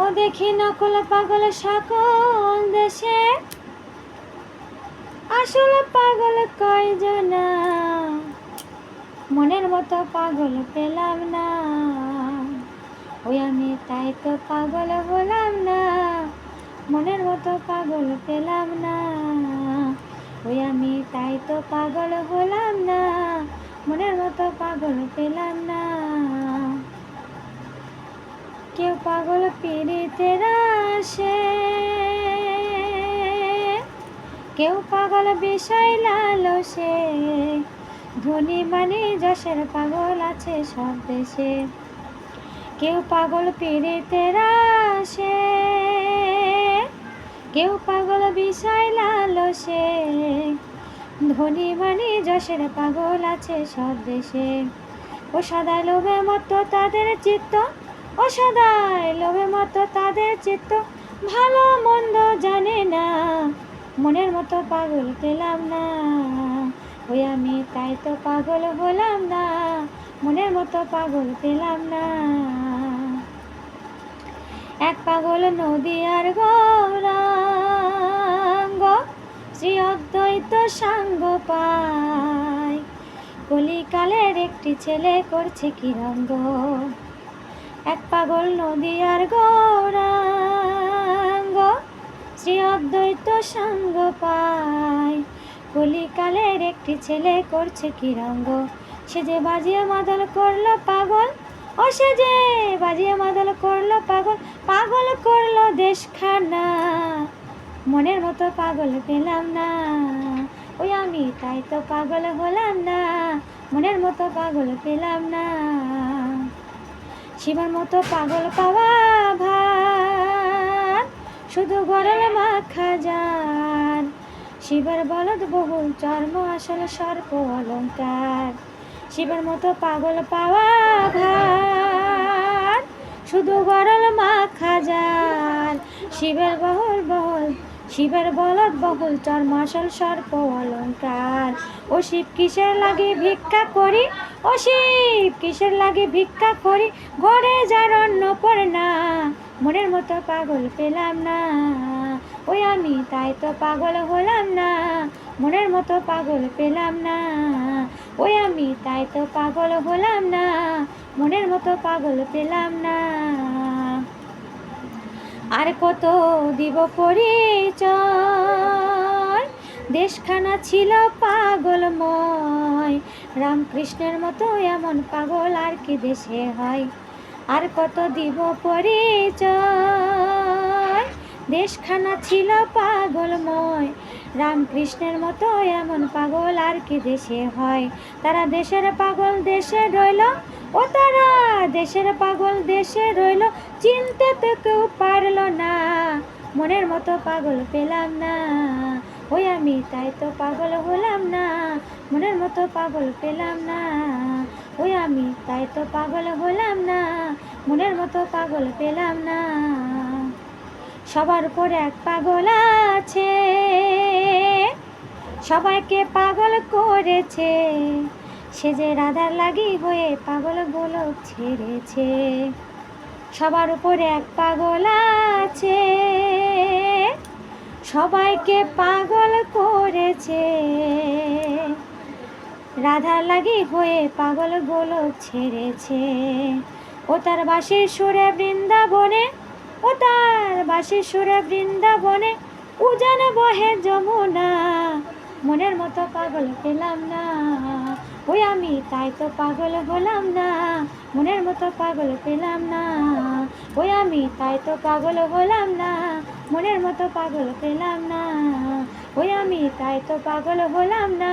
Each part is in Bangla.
ও দেখি নকল পাগল সকল দেশে। আসল পাগল কয়জনা? মনের মতো পাগল পেলাম না। ওই আমি তাই তো পাগল হলাম না। মনের মতো পাগল পেলাম না। ওই আমি তাই তো পাগল হলাম না। মনের মতো পাগল পেলাম না। কেউ পাগল পীড়িতের আসে। কেউ পাগল বিষয় লালসে। ধনী মানে যশের পাগল আছে সব দেশে। কেউ পাগল পীড়িতের আসে। কেউ পাগল বিষয় লালসে। ধনী মানে যশের পাগল আছে সব দেশে। ও সদাই লোভে মতো তাদের চিত্ত। ও সদাই লোভে মতো তাদের চিত্ত, ভালো মন্দ জানে না। মনের মতো পাগল পেলাম না। ওই আমি তাই তো পাগল হলাম না। মনের মতো পাগল পেলাম না। এক পাগল নদী আর গৌরাঙ্গ, শ্রী অদ্বৈত সাঙ্গ পায়। কলিকালের একটি ছেলে করছে কি রঙ্গ? এক পাগল নদী আর গৌরাঙ্গ, শ্রী অদ্বৈত সাঙ্গ পায়। কলিকালের একটি ছেলে করছে কি রঙ্গ? সে যে বাজিয়ে মাদল করল পাগল, ও সে যে বাজিয়ে মাদল করল পাগল পাগল করল দেশখানা। মনের মতো পাগল পেলাম না, ওই আমি তাই তো পাগল হলাম না। মনের মতো পাগল পেলাম না। শিবার মতো পাগল পাওয়া ভার। শুধু গরল মাখা যান শিবের বলদ বহুল চর্ম, আসল সর্প অলঙ্কার। শিবের মতো পাগল পাওয়া ভার। শুধু গরল মাখা যান শিবের বহল বহুল, শিবের বলদ বহুল চর্মাসল সর্প অলঙ্কার। ও শিব কিসের লাগে ভিক্ষা করি? ও শিব কিসের লাগে ভিক্ষা করি, ঘরে যার অন্ন পড়ে না, মনের মতো পাগল পেলাম না। ওই আমি তাই তো পাগল হলাম না, মনের মতো পাগল পেলাম না। ওই আমি তাই তো পাগল হলাম না, মনের মতো পাগল পেলাম না। আর কত দিব পরিচয়? দেশখানা ছিল পাগলময়। রামকৃষ্ণের মতো এমন পাগল আর কি দেশে হয়? আর কত দিব পরিচয়? দেশখানা ছিল পাগলময়। রামকৃষ্ণের মতো এমন পাগল আর কি দেশে হয়? তারা দেশের পাগল দেশে রইল ও তারা দেশের পাগল দেশে রইল। চিনতে তো কেউ পারল না। মনের মতো পাগল পেলাম না। ওই আমি তাই তো পাগল হলাম না, মনের মতো পাগল পেলাম না। ওই আমি তাই তো পাগল হলাম না, মনের মতো পাগল পেলাম না। সবার উপর এক পাগল আছে, সবাইকে পাগল করেছে। সে যে রাধার লাগি হয়ে পাগল গোলক ছেড়েছে। সবার উপরে এক পাগল আছে। সবাইকে পাগল করেছে। রাধার লাগি হয়ে পাগল গোলক ছেড়েছে। ও তার বাসির সুরে বৃন্দাবনে, ও তার বাসির সুরে বৃন্দাবনে উজান বহে যমুনা। মনের মতো পাগল পেলাম না। ওই আমি তাই তো পাগল হলাম না। মনের মতো পাগল পেলাম না। ওই আমি তাই তো পাগল হলাম না। মনের মতো পাগল পেলাম না। ওই আমি তাই তো পাগল হলাম না।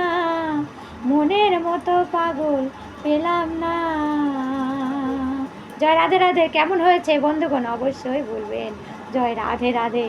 মনের মতো পাগল পেলাম না। জয় রাধে রাধে, কেমন হয়েছে? বন্ধুগণ অবশ্যই বলবেন। জয় রাধে রাধে।